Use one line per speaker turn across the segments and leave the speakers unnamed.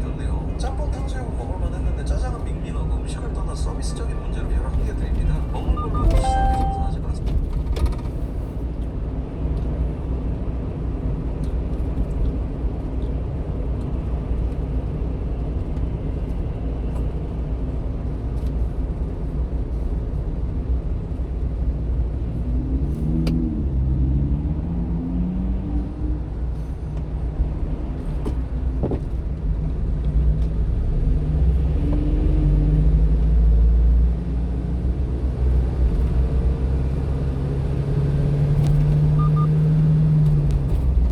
좋네요. 짬뽕 탕수육은 먹을만 했는데 짜장은 밍밍하고 음식을 떠나 서비스적인 문제로 벼락하게 됩니다. 먹는 걸로 시선이 정상하지 않습니다.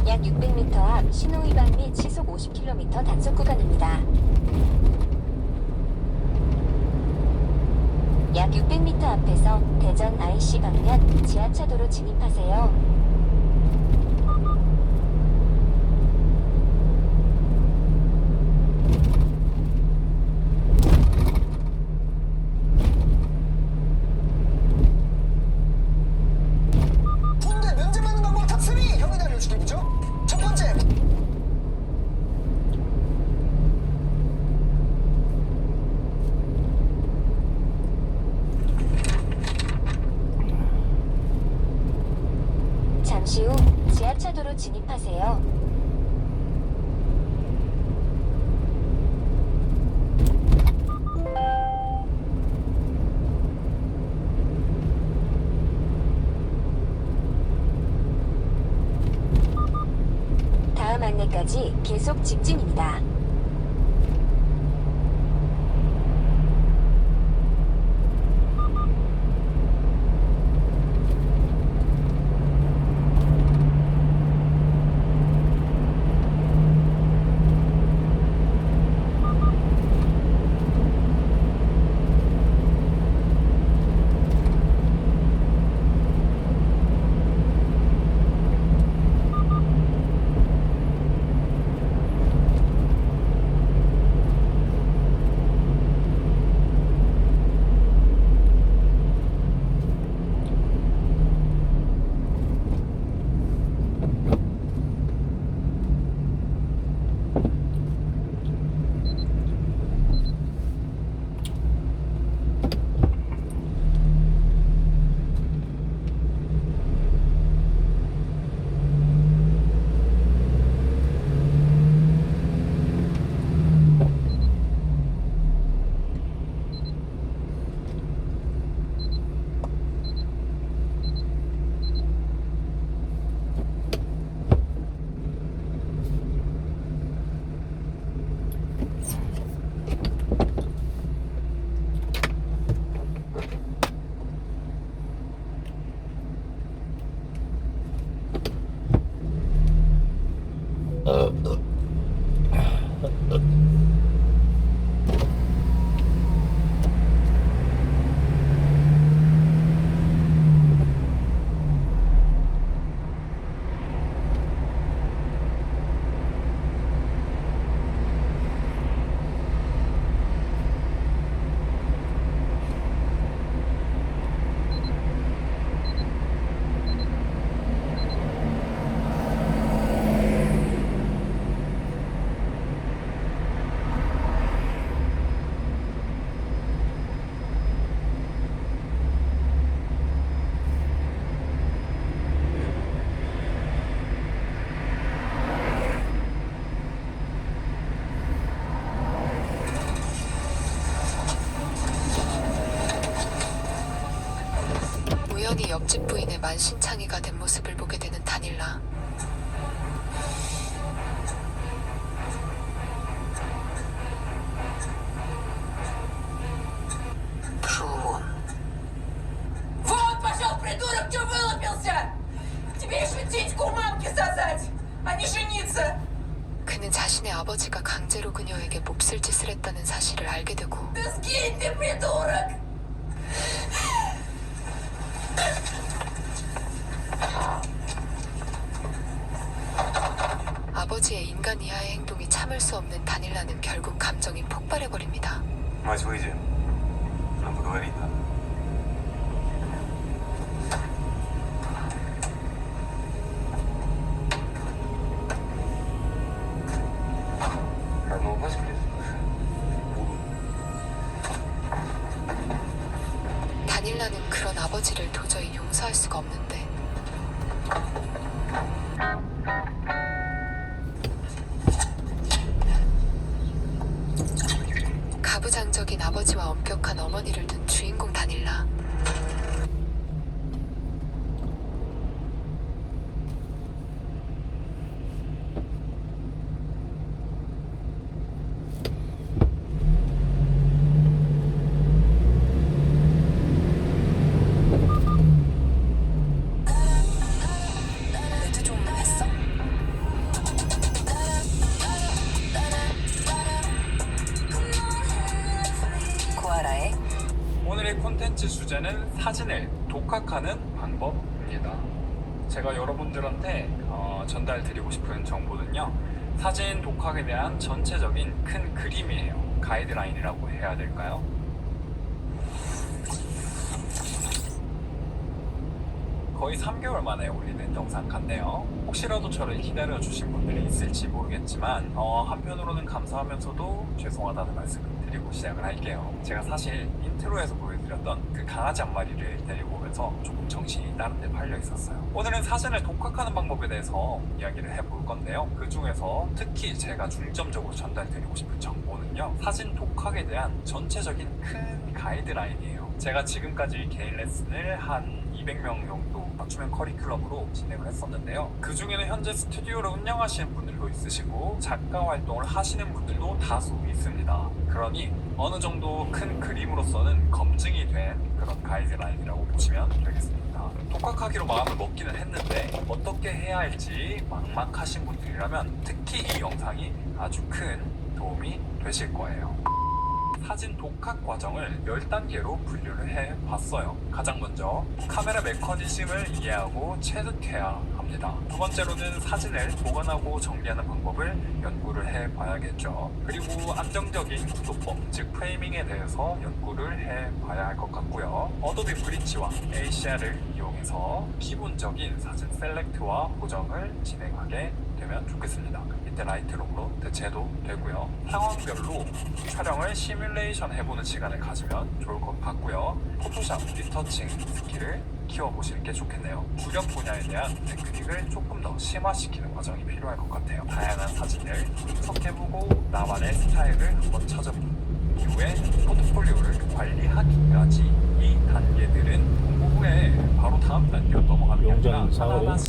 약 600m 앞 신호 위반 및 시속 50km 단속 구간입니다. 약 600m 앞에서 대전 IC 방면 지하차도로 진입하세요.
군대 면제 맞는 방법 탑3 형이 알려줄게 보죠 첫 번째
잠시 후 진입하세요. 다음 안내까지 계속 직진입니다.
uh, 옆집 부인의 만신창이가 된 모습을 보게 되는 다닐라.
프론.
Вот пошел, придурок, что вылупился! Тебе еще титьку у мамки сосать, а не жениться!
그는 자신의 아버지가 강제로 그녀에게 몹쓸 짓을 했다는 사실을 알게 되고
Да сгинь ты, придурок!
아버지의 인간 이하의 행동이 참을 수 없는 다닐라는 결국 감정이 폭발해버립니다.
Мы с выйдем. Нам 다닐라는 그런
아버지를 도저히 용서할 수가 없는 아버지와 엄격한 어머니를 둔 주인공 다닐라
콘텐츠 주제는 사진을 독학하는 방법입니다. 제가 여러분들한테 어, 전달드리고 싶은 정보는요. 사진 독학에 대한 전체적인 큰 그림이에요. 가이드라인이라고 해야 될까요? 거의 3개월 만에 올리는 영상 같네요. 혹시라도 저를 기다려주신 분들이 있을지 모르겠지만 어, 한편으로는 감사하면서도 죄송하다는 말씀을 드리고 시작을 할게요. 제가 사실 인트로에서 보여드렸던 그 강아지 한 마리를 데리고 오면서 조금 정신이 다른 데 팔려 있었어요. 오늘은 사진을 독학하는 방법에 대해서 이야기를 해볼 건데요. 그 중에서 특히 제가 중점적으로 전달드리고 싶은 정보는요. 사진 독학에 대한 전체적인 큰 가이드라인이에요. 제가 지금까지 개인 레슨을 한 200명 정도 맞춤형 커리큘럼으로 진행을 했었는데요. 그 중에는 현재 스튜디오를 운영하시는 분들도 있으시고 작가 활동을 하시는 분들도 다수 있습니다. 그러니 어느 정도 큰 그림으로서는 검증이 된 그런 가이드라인이라고 보시면 되겠습니다. 독학하기로 마음을 먹기는 했는데 어떻게 해야 할지 막막하신 분들이라면 특히 이 영상이 아주 큰 도움이 되실 거예요. 사진 독학 과정을 10단계로 분류를 해 봤어요. 가장 먼저 카메라 메커니즘을 이해하고 체득해야 합니다. 두 번째로는 사진을 보관하고 정리하는 방법을 연구를 해 봐야겠죠. 그리고 안정적인 구도법, 즉 프레이밍에 대해서 연구를 해 봐야 할 것 같고요. 어도비 브릿지와 ACR을 이용해서 기본적인 사진 셀렉트와 보정을 진행하게 되면 좋겠습니다. 이때 라이트룸으로 대체도 되고요. 상황별로 촬영을 시뮬레이션 해보는 시간을 가지면 좋을 것 같고요. 포토샵 리터칭 스킬을 키워보시는 게 좋겠네요. 구력 분야에 대한 테크닉을 조금 더 심화시키는 과정이 필요할 것 같아요. 다양한 사진을 분석해보고 나만의 스타일을 한번 찾아보고 이후에 포트폴리오를 관리하기까지 이 단계들은 공부 후에 바로 다음 단계로 넘어가는 게 아니라. 하나하나씩